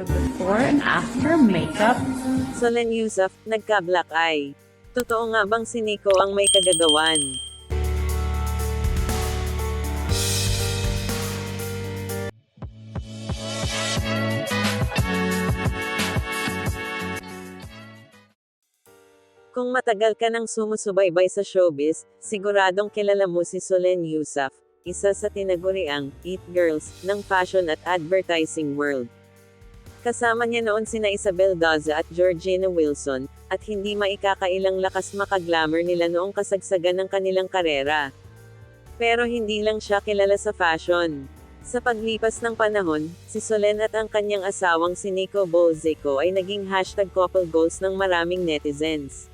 Before and after makeup. Solen Yusuf, nagka-black eye. Totoo nga bang si Nico ang may kagagawan? Kung matagal ka nang sumusubaybay sa showbiz, siguradong kilala mo si Solen Yusuf, isa sa tinaguriang It Girls ng fashion at advertising world. Kasama niya noon sina Isabel Daza at Georgina Wilson, at hindi maikakailang lakas makaglamour nila noong kasagsagan ng kanilang karera. Pero hindi lang siya kilala sa fashion. Sa paglipas ng panahon, si Solen at ang kanyang asawang si Nico Bolzico ay naging hashtag couple goals ng maraming netizens.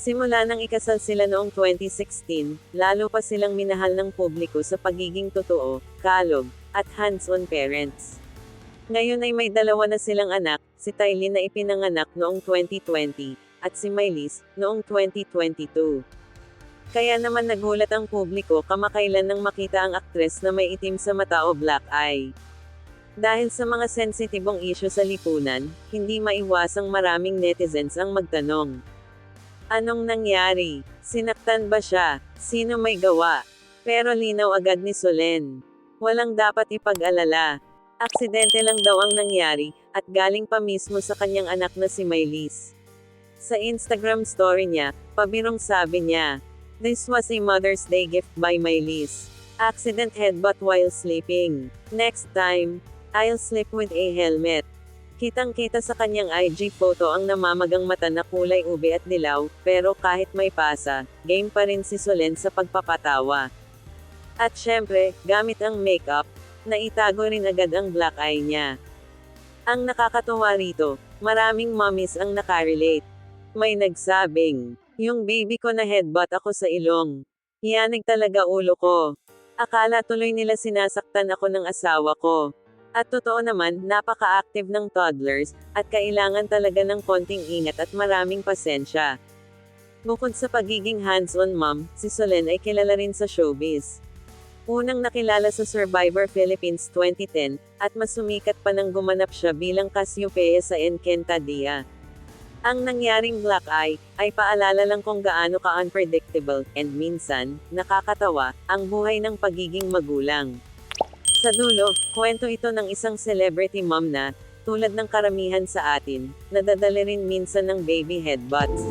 Simula nang ikasal sila noong 2016, lalo pa silang minahal ng publiko sa pagiging totoo, kalog, at hands-on parents. Ngayon ay may dalawa na silang anak, si Tylin na ipinanganak noong 2020, at si Mylis, noong 2022. Kaya naman nagulat ang publiko kamakailan nang makita ang aktres na may itim sa mata o black eye. Dahil sa mga sensitibong isyu sa lipunan, hindi maiwasang maraming netizens ang magtanong. Anong nangyari? Sinaktan ba siya? Sino may gawa? Pero linaw agad ni Solen. Walang dapat ipag-alala. Aksidente lang daw ang nangyari, at galing pa mismo sa kanyang anak na si Mylis. Sa Instagram story niya, pabirong sabi niya, This was a Mother's Day gift by Mylis. Accident headbutt while sleeping. Next time, I'll sleep with a helmet. Kitang-kita sa kanyang IG photo ang namamagang mata na kulay ube at dilaw, pero kahit may pasa, game pa rin si Solen sa pagpapatawa. At syempre, gamit ang makeup, naitago rin agad ang black eye niya. Ang nakakatuwa rito, maraming mommies ang nakarelate. May nagsabing, yung baby ko na headbutt ako sa ilong. Yanig talaga ulo ko. Akala tuloy nila sinasaktan ako ng asawa ko. At totoo naman, napaka-active ng toddlers, at kailangan talaga ng konting ingat at maraming pasensya. Bukod sa pagiging hands-on mom, si Solen ay kilala rin sa showbiz. Unang nakilala sa Survivor Philippines 2010, at mas sumikat pa nang gumanap siya bilang Cassiopeia sa Encantadia. Ang nangyaring black eye, ay paalala lang kung gaano ka-unpredictable, and minsan, nakakatawa, ang buhay ng pagiging magulang. Sa dulo, kwento ito ng isang celebrity mom na, tulad ng karamihan sa atin, nadadala rin minsan ng baby headbutts.